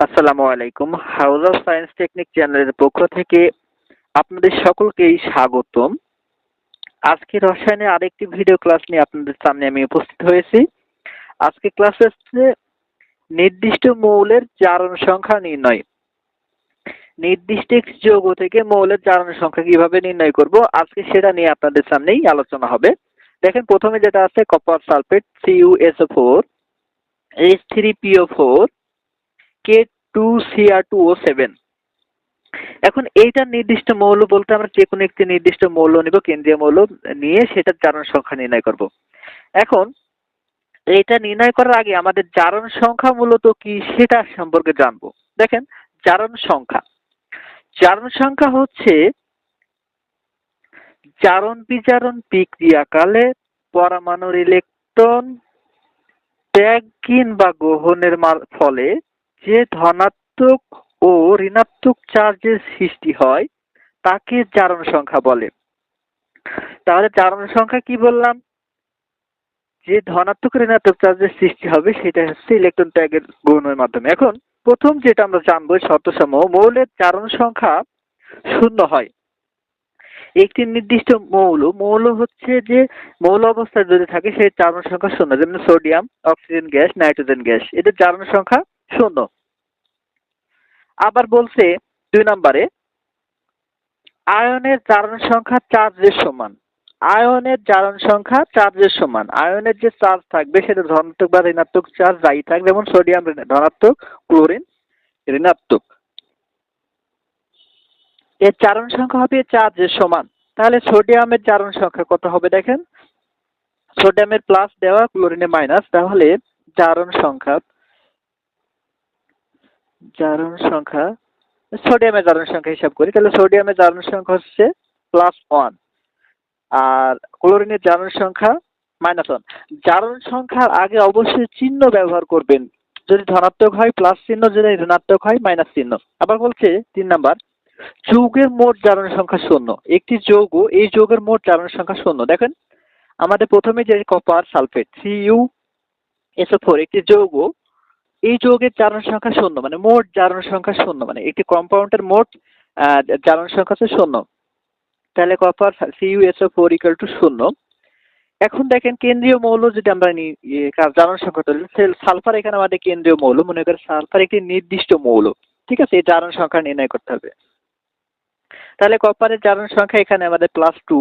আসসালামু আলাইকুম। House of science technique চ্যানেলের পক্ষ থেকে আপনাদের সকলকেই স্বাগতম। আজকে রসায়নে আরেকটি ভিডিও ক্লাস নিয়ে আপনাদের সামনে আমি উপস্থিত হয়েছি। আজকে ক্লাস হচ্ছে নির্দিষ্ট মৌলের চারণ সংখ্যা নির্ণয়। নির্দিষ্ট যৌগ থেকে মৌলের চারণ সংখ্যা কীভাবে নির্ণয় করব, আজকে সেটা নিয়ে আপনাদের সামনেই আলোচনা হবে। দেখেন, প্রথমে যেটা আছে copper sulphate C U S O four H three P O four K two C R two O seven এখন এইটার নির্দিষ্ট মৌল বলতে আমরা যে কোনো একটি নির্দিষ্ট মৌল নিব, কেন্দ্রীয় মৌল নিয়ে সেটার জারণ সংখ্যা নির্ণয় করব। এখন এইটা নির্ণয় করার আগে আমাদের জারণ সংখ্যা মূলত কি সেটা সম্পর্কে জানব। দেখেন, জারণ সংখ্যা। জারণ সংখ্যা হচ্ছে জারণ বিজারণ বিক্রিয়াকালে পরমাণুর ইলেকট্রন ত্যাগ কিংবা গ্রহণের ফলে যে ধনাত্মক ও ঋণাত্মক চার্জের সৃষ্টি হয়, তাকে জারণ সংখ্যা বলে। তাহলে জারণ সংখ্যা কি বললাম? যে ধনাত্মক ঋণাত্মক চার্জের সৃষ্টি হবে, সেটা হচ্ছে ইলেকট্রন ত্যাগের গ্রহণের মাধ্যমে। এখন প্রথম যেটা আমরা জানব, শর্তসমূহ, মৌলের জারণ সংখ্যা শূন্য হয়। একটি নির্দিষ্ট মৌল মৌল হচ্ছে যে মৌল অবস্থায় যদি থাকে সেই চারণ সংখ্যা শূন্য যেমন sodium oxygen gas nitrogen gas এদের চারণ সংখ্যা শূন্য। আবার বলছে দুই নম্বরে, আয়নের চারণ সংখ্যা চার্জের সমান। আয়নের জারণ সংখ্যা চার্জের সমান। আয়নের যে চার্জ থাকবে সেটা ধনাত্মক বা ঋণাত্মক চার্জ যাই থাকবে যেমন সোডিয়াম ধনাত্মক, ক্লোরিন ঋণাত্মক। এর চারণ সংখ্যা হবে চার্জের সমান। তাহলে সোডিয়ামের চারণ সংখ্যা কত হবে দেখেন? সোডিয়ামের প্লাস দেওয়া ক্লোরিনে মাইনাস তাহলে জারণ সংখ্যা জারণ সংখ্যা, সোডিয়ামের জারণ সংখ্যা হিসাব করি। তাহলে সোডিয়ামের জারণ সংখ্যা হচ্ছে প্লাস ওয়ান আর ক্লোরিনের জারণ সংখ্যা মাইনাস ওয়ান জারণ সংখ্যার আগে অবশ্যই চিহ্ন ব্যবহার করবেন। যদি ধনাত্মক হয় প্লাস চিহ্ন, যদি ঋণাত্মক হয় মাইনাস চিহ্ন। আবার বলছে তিন নাম্বার, যৌগের মোট জারণ সংখ্যা শূন্য। একটি যৌগ, এই যৌগের মোট জারণ সংখ্যা শূন্য। দেখেন, আমাদের প্রথমে যে copper sulphate C U S O four একটি যৌগ এই যৌগের জারণ সংখ্যা শূন্য মানে মোট জারণ সংখ্যা শূন্য মানে একটি কম্পাউন্ডের মোট জারণ সংখ্যা হচ্ছে শূন্য। তাহলে copper C U S O four equal to শূন্য। এখন দেখেন কেন্দ্রীয় মৌল যদি আমরা জারণ সংখ্যা তুলি সালফার এখানে আমাদের কেন্দ্রীয় মৌল, মনে করেন সালফার একটি নির্দিষ্ট মৌল, ঠিক আছে? এই জারণ সংখ্যা নির্ণয় করতে হবে। তাহলে কপারের জারণ সংখ্যা এখানে আমাদের প্লাস টু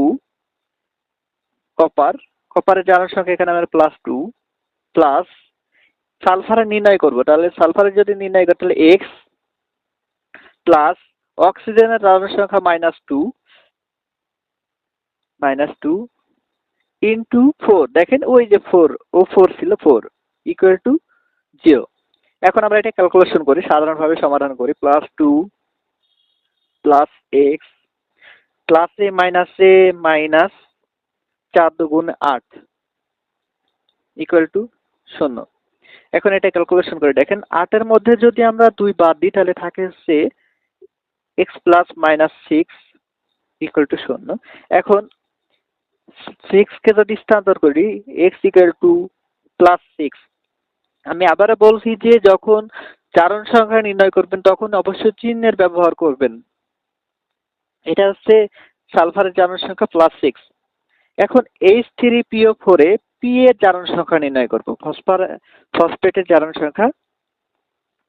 কপার কপারের জারণ সংখ্যা এখানে আমাদের প্লাস টু প্লাস সালফারের নির্ণয় করব। তাহলে সালফারের যদি নির্ণয় করি, তাহলে এক্স প্লাস অক্সিজেনের জারণ সংখ্যা minus two minus two into four দেখেন ওই যে ফোর ও ফোর ছিল ফোর ইকুয়াল টু জিরো এখন আমরা এটা ক্যালকুলেশন করি, সাধারণভাবে সমাধান করি। Plus two plus X plus A minus A minus চার দুগুণ আট ইকুয়াল টু শূন্য। এখন এটা ক্যালকুলেশন করে দেখেন আটের মধ্যে যদি আমরা দুই বাদ দিই, তাহলে থাকে হচ্ছে X plus minus six equal to শূন্য। এখন সিক্সকে যদি স্থানান্তর করি X equal to plus six আমি আবারও বলছি যে যখন চারণ সংখ্যা নির্ণয় করবেন, তখন অবশ্যই চিহ্নের ব্যবহার করবেন। এটা হচ্ছে সালফারের চারণ সংখ্যা প্লাস সিক্স এখন এইচ থ্রি পিও ফোরে পি এর জারণ সংখ্যা নির্ণয় করব। ফসফার, ফসফেটের জারণ সংখ্যা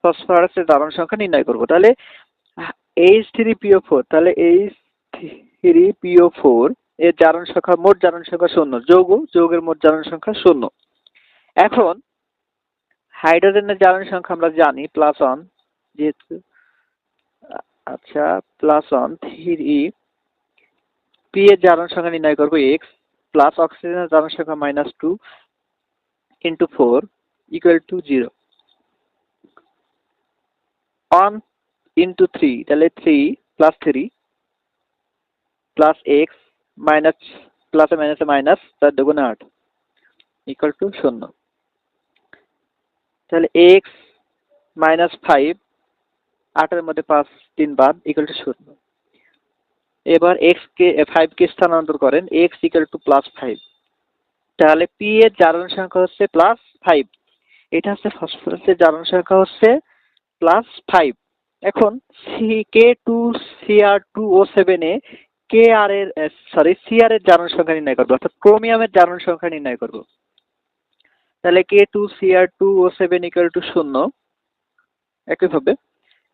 ফসফরাসের জারণ সংখ্যা নির্ণয় করব। তাহলে H three P O four তাহলে H three P O four এর জারণ সংখ্যা মোট জারণ সংখ্যা শূন্য, যৌগ, যৌগের মোট জারণ সংখ্যা শূন্য। এখন হাইড্রোজেনের জারণ সংখ্যা আমরা জানি প্লাস ওয়ান যেহেতু আচ্ছা প্লাস ওয়ান থ্রি পি এর জারণ সংখ্যা নির্ণয় করব এক্স প্লাস অক্সিজেনের জারণ সংখ্যা minus two into four equal to zero one into three তাহলে three plus three plus X minus প্লাসে মাইনাসে মাইনাস চার দুগুণে আট ইকুয়াল টু শূন্য। তাহলে এক্স মাইনাস ফাইভ আটের মধ্যে পাঁচ, তিন বাদ ইকুয়াল টু শূন্য। এবার এক্স কে ফাইভ কে স্থানান্তর করেন X equal to plus five তাহলে পি এর জারণ সংখ্যা হচ্ছে প্লাস ফাইভ এটা হচ্ছে ফসফরাসের জারণ সংখ্যা হচ্ছে প্লাস ফাইভ এখন C K two C R two O সেভেনে কে আর এর সরি সিআর এর জারণ সংখ্যা নির্ণয় করব, অর্থাৎ ক্রোমিয়ামের জারণ সংখ্যা নির্ণয় করব। তাহলে K two C R two O seven equal to শূন্য। একইভাবে।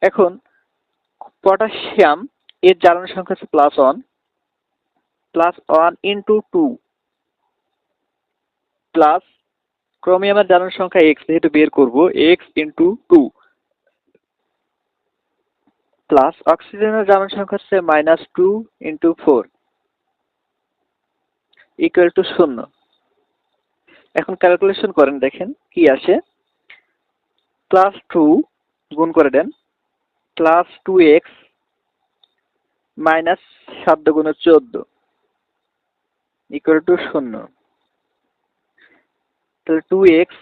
এখন পটাশিয়াম এর জারণ সংখ্যা হচ্ছে plus one plus one into two plus ক্রোমিয়ামের জারণ সংখ্যা এক্স যেহেতু বের করব এক্স ইন্টু টু প্লাস অক্সিজেনের জারণ সংখ্যা হচ্ছে minus two into four equal to শূন্য। এখন ক্যালকুলেশন করেন, দেখেন কি আসে। প্লাস টু গুণ করে দেন প্লাস টু এক্স মাইনাস সাত গুণ চোদ্দ ইকুয়াল টু শূন্য। তাহলে টু এক্স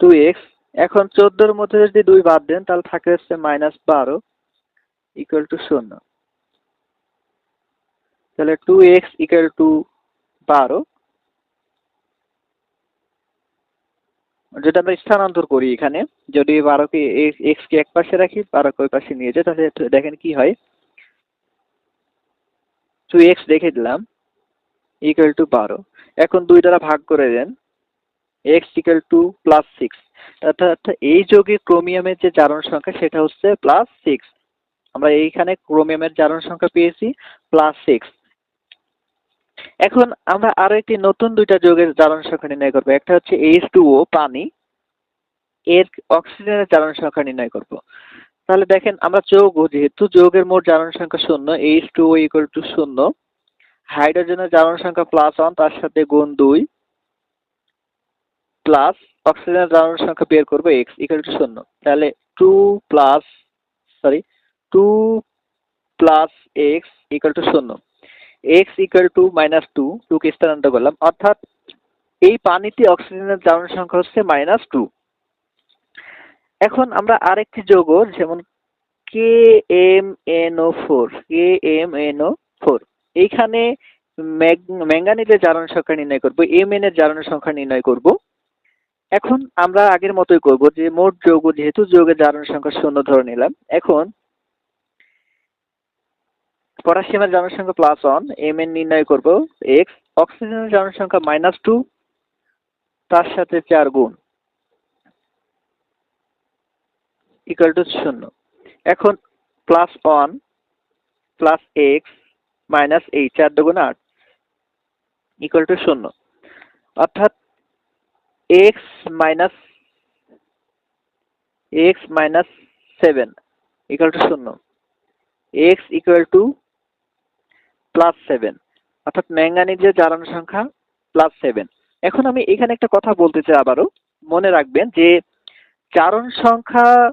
টু এক্স এখন চোদ্দোর মধ্যে যদি দুই বাদ দেন, তাহলে থাকে হচ্ছে মাইনাস বারো ইকুয়াল টু শূন্য। তাহলে টু এক্স ইকুয়াল টু বারো যদি আমরা স্থানান্তর করি এখানে, যদি বারোকে এক্স কে এক পাশে রাখি, বারোকে ওই পাশে নিয়ে যাই তাহলে দেখেন কি হয়। টু এক্স রেখে দিলাম ইকুয়াল টু বারো। এখন দুই দ্বারা ভাগ করে দেন, X equal to plus six অর্থাৎ এই যোগে ক্রোমিয়ামের যে জারণ সংখ্যা, সেটা হচ্ছে প্লাস সিক্স আমরা এইখানে ক্রোমিয়ামের জারণ সংখ্যা পেয়েছি প্লাস সিক্স এখন আমরা আরও একটি নতুন দুইটা যোগের জারণ সংখ্যা নির্ণয় করব। একটা হচ্ছে এইচ টু ও পানি। এর অক্সিজেনের জারণ সংখ্যা নির্ণয় করব। তাহলে দেখেন, আমরা যৌগ, যেহেতু যৌগের মোট জারণ সংখ্যা শূন্য H two O equal to শূন্য। হাইড্রোজেনের জারণ সংখ্যা প্লাস ওয়ান তার সাথে গুণ দুই। প্লাস অক্সিজেনের জারণ সংখ্যা বের করব এক্স ইকুয়াল টু শূন্য। তাহলে two plus sorry two plus X equal to শূন্য। X equal to minus two টুকে স্থানান্তর করলাম, অর্থাৎ এই পানিতে অক্সিজেনের জারণ সংখ্যা হচ্ছে মাইনাস টু এখন আমরা আরেকটি যৌগ, যেমন K M N O four K M N O four এইখানে ম্যাঙ্গানিজের জারণ সংখ্যা নির্ণয় করব এম এন এর জারণ সংখ্যা নির্ণয় করব। এখন আমরা আগের মতোই করব যে মোট যৌগ, যেহেতু যৌগের জারণ সংখ্যা শূন্য ধরে নিলাম, এখন পটাশিয়ামের জনসংখ্যা প্লাস ওয়ান এম এন নির্ণয় করব এক্স অক্সিজেনের জনসংখ্যা মাইনাস টু তার সাথে চার গুণ ইকুয়াল টু শূন্য। এখন plus one plus X minus eight চার দুগুণ আট ইকুয়াল টু শূন্য। অর্থাৎ X minus X minus seven equal to শূন্য। X equal to plus seven অর্থাৎ ম্যাঙ্গানিজের জারণ সংখ্যা প্লাস সেভেন এখন আমি এখানে একটা কথা বলতে চাই আবারও। মনে রাখবেন যে চারণ সংখ্যা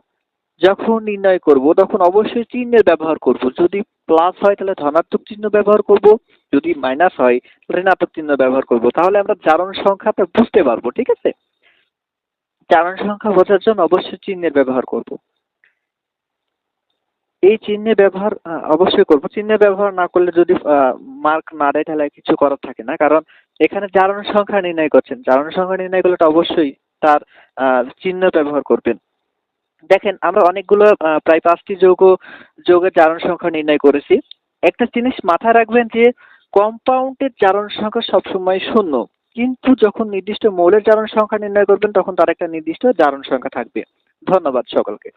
যখন নির্ণয় করব, তখন অবশ্যই চিহ্নের ব্যবহার করব। যদি প্লাস হয়, তাহলে ধনাত্মক চিহ্ন ব্যবহার করব। যদি মাইনাস হয় ঋণাত্মক চিহ্ন ব্যবহার করব। তাহলে আমরা চারণ সংখ্যাটা বুঝতে পারব, ঠিক আছে? চারণ সংখ্যা বোঝার জন্য অবশ্যই চিহ্নের ব্যবহার করব। এই চিহ্নে ব্যবহার অবশ্যই করব। চিহ্নে ব্যবহার না করলে যদি মার্ক না দেয় তাহলে কিছু করার থাকে না। কারণ এখানে জারণ সংখ্যা নির্ণয় করছেন। জারণ সংখ্যা নির্ণয় করলে অবশ্যই তার চিহ্ন ব্যবহার করবেন। দেখেন, আমরা অনেকগুলো প্রায় পাঁচটি যৌগ, যৌগের জারণ সংখ্যা নির্ণয় করেছি। একটা জিনিস মাথায় রাখবেন যে কম্পাউন্ডের জারণ সংখ্যা সবসময় শূন্য। কিন্তু যখন নির্দিষ্ট মৌলের জারণ সংখ্যা নির্ণয় করবেন, তখন তার একটা নির্দিষ্ট জারণ সংখ্যা থাকবে। ধন্যবাদ সকলকে।